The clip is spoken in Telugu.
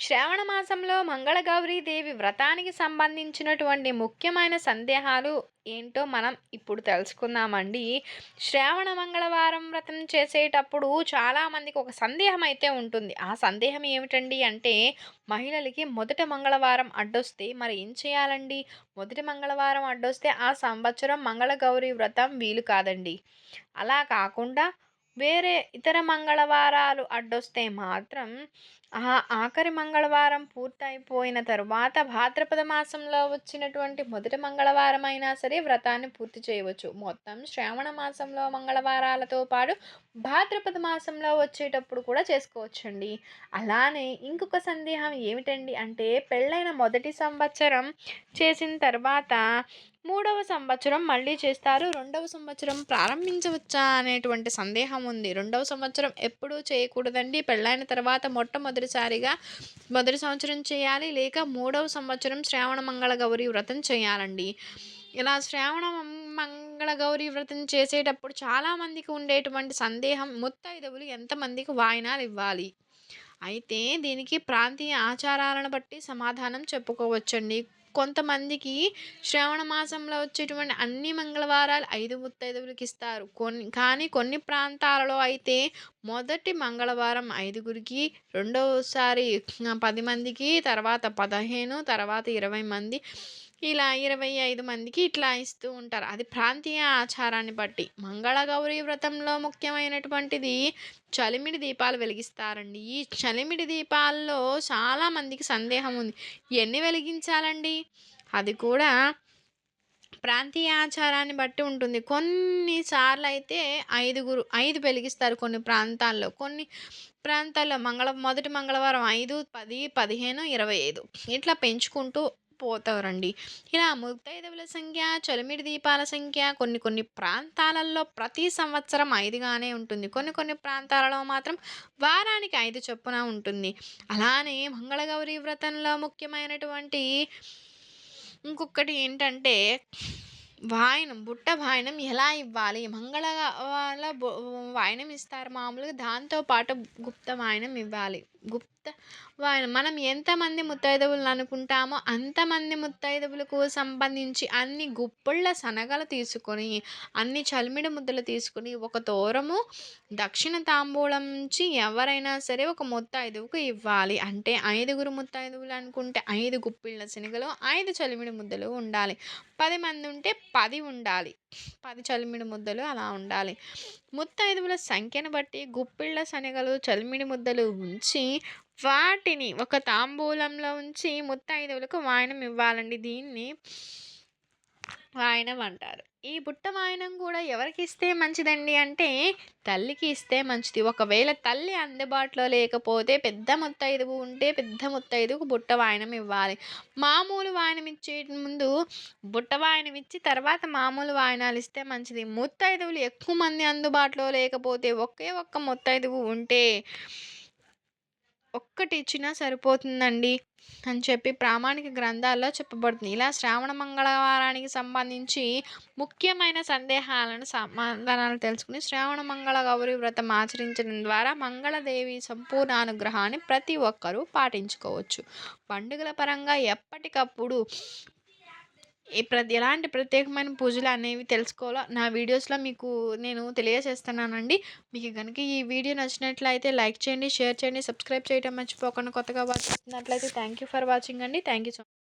శ్రావణ మాసంలో మంగళగౌరీదేవి వ్రతానికి సంబంధించినటువంటి ముఖ్యమైన సందేహాలు ఏంటో మనం ఇప్పుడు తెలుసుకుందామండి. శ్రావణ మంగళవారం వ్రతం చేసేటప్పుడు చాలామందికి ఒక సందేహం అయితే ఉంటుంది. ఆ సందేహం ఏమిటండి అంటే మహిళలకి మొదటి మంగళవారం అడ్డొస్తే మరి ఏం చేయాలండి? మొదటి మంగళవారం అడ్డొస్తే ఆ సంవత్సరం మంగళగౌరి వ్రతం వీలు కాదండి. అలా కాకుండా వేరే ఇతర మంగళవారాలు అడ్డొస్తే మాత్రం ఆ ఆఖరి మంగళవారం పూర్తయిపోయిన తరువాత భాద్రపద మాసంలో వచ్చినటువంటి మొదటి మంగళవారం అయినా సరే వ్రతాన్ని పూర్తి చేయవచ్చు. మొత్తం శ్రావణ మాసంలో మంగళవారాలతో పాటు భాద్రపద మాసంలో వచ్చేటప్పుడు కూడా చేసుకోవచ్చండి. అలానే ఇంకొక సందేహం ఏమిటండి అంటే పెళ్ళైన మొదటి సంవత్సరం చేసిన తర్వాత మూడవ సంవత్సరం మళ్ళీ చేస్తారు. రెండవ సంవత్సరం ప్రారంభించవచ్చా అనేటువంటి సందేహం ఉంది. రెండవ సంవత్సరం ఎప్పుడూ చేయకూడదండి. పెళ్ళైన తర్వాత మొట్టమొదటిసారిగా మొదటి సంవత్సరం చేయాలి. లేక మూడవ సంవత్సరం శ్రావణ మంగళ గౌరి వ్రతం చేయాలండి. ఇలా శ్రావణ మంగళ గౌరి వ్రతం చేసేటప్పుడు చాలామందికి ఉండేటువంటి సందేహం ముత్తైదవులు ఎంతమందికి వాయినాలు ఇవ్వాలి. అయితే దీనికి ప్రాంతీయ ఆచారాలను బట్టి సమాధానం చెప్పుకోవచ్చండి. కొంతమందికి శ్రావణ మాసంలో వచ్చేటువంటి అన్ని మంగళవారాలు ఐదు ముత్తైదువులకి ఇస్తారు. కొన్ని కానీ కొన్ని ప్రాంతాలలో అయితే మొదటి మంగళవారం ఐదుగురికి రెండవసారి పది మందికి తర్వాత పదిహేను తర్వాత ఇరవై మంది ఇలా ఇరవై ఐదు మందికి ఇట్లా ఇస్తూ ఉంటారు. అది ప్రాంతీయ ఆచారాన్ని బట్టి. మంగళగౌరీ వ్రతంలో ముఖ్యమైనటువంటిది చలిమిడి దీపాలు వెలిగిస్తారండి. ఈ చలిమిడి దీపాల్లో చాలామందికి సందేహం ఉంది. ఎన్ని వెలిగించాలండి? అది కూడా ప్రాంతీయ ఆచారాన్ని బట్టి ఉంటుంది. కొన్నిసార్లు అయితే ఐదుగురు ఐదు వెలిగిస్తారు కొన్ని ప్రాంతాల్లో. కొన్ని ప్రాంతాల్లో మంగళ మొదటి మంగళవారం ఐదు పది పదిహేను ఇరవై ఐదు. ఇట్లా పెంచుకుంటూ పోతారండి. ఇలా ముత్తైదవుల సంఖ్య చలిమిడి దీపాల సంఖ్య కొన్ని కొన్ని ప్రాంతాలలో ప్రతి సంవత్సరం ఐదుగానే ఉంటుంది. కొన్ని కొన్ని ప్రాంతాలలో మాత్రం వారానికి ఐదు చొప్పున ఉంటుంది. అలానే మంగళగౌరి వ్రతంలో ముఖ్యమైనటువంటి ఇంకొకటి ఏంటంటే వాయనం బుట్ట వాయనం ఎలా ఇవ్వాలి? మంగళ వాళ్ళ వాయనం ఇస్తారు. మామూలుగా దాంతోపాటు గుప్త వాయనం ఇవ్వాలి. గుప్త వాయనం. మనం ఎంతమంది ముత్తైదువులను అనుకుంటామో అంతమంది ముత్తైదువులకు సంబంధించి అన్ని గుప్పళ్ళ శనగలు తీసుకొని అన్ని చలిమిడి ముద్దలు తీసుకొని ఒక తోరము దక్షిణ తాంబూలం నుంచి ఎవరైనా సరే ఒక ముత్తైదువుకు ఇవ్వాలి. అంటే ఐదుగురు ముత్తైదువులు అనుకుంటే ఐదు గుప్పిళ్ళ శనగలు ఐదు చలిమిడి ముద్దలు ఉండాలి. పది మంది ఉంటే పది ఉండాలి. పది చలిమిడి ముద్దలు అలా ఉండాలి. ముత్తైదువుల సంఖ్యను బట్టి గుప్పిళ్ళ శనగలు చలిమిడి ముద్దలు ఉంచి వాటిని ఒక తాంబూలంలో ఉంచి ముత్తైదువులకు వాయనం ఇవ్వాలండి. దీన్ని వాయనం అంటారు. ఈ బుట్ట వాయనం కూడా ఎవరికి ఇస్తే మంచిదండి అంటే తల్లికి ఇస్తే మంచిది. ఒకవేళ తల్లి అందుబాటులో లేకపోతే పెద్ద ముత్తైదువు ఉంటే పెద్ద ముత్తైదువుకు బుట్ట వాయనం ఇవ్వాలి. మామూలు వాయనం ఇచ్చే ముందు బుట్ట వాయనం ఇచ్చి తర్వాత మామూలు వాయనాలు ఇస్తే మంచిది. ముత్తైదువులు ఎక్కువ మంది అందుబాటులో లేకపోతే ఒకే ఒక్క ముత్తైదువు ఉంటే ఒక్కటి ఇచ్చినా సరిపోతుందండి అని చెప్పి ప్రామాణిక గ్రంథాల్లో చెప్పబడుతుంది. ఇలా శ్రావణ మంగళవారానికి సంబంధించి ముఖ్యమైన సందేహాలను సమాధానాలు తెలుసుకుని శ్రావణ మంగళ గౌరి వ్రతం ఆచరించడం ద్వారా మంగళదేవి సంపూర్ణ అనుగ్రహాన్ని ప్రతి ఒక్కరూ పాటించుకోవచ్చు. పండుగల పరంగా ఎప్పటికప్పుడు ప్రతి ఎలాంటి ప్రత్యేకమైన పూజలు అనేవి తెలుసుకోవాలో నా వీడియోస్లో మీకు నేను తెలియజేస్తున్నానండి. మీకు కనుక ఈ వీడియో నచ్చినట్లయితే లైక్ చేయండి షేర్ చేయండి సబ్స్క్రైబ్ చేయడం మర్చిపోకుండా కొత్తగా వాచ్ చేస్తున్నట్లయితే థ్యాంక్ యూ ఫర్ వాచింగ్ అండి. Thank you so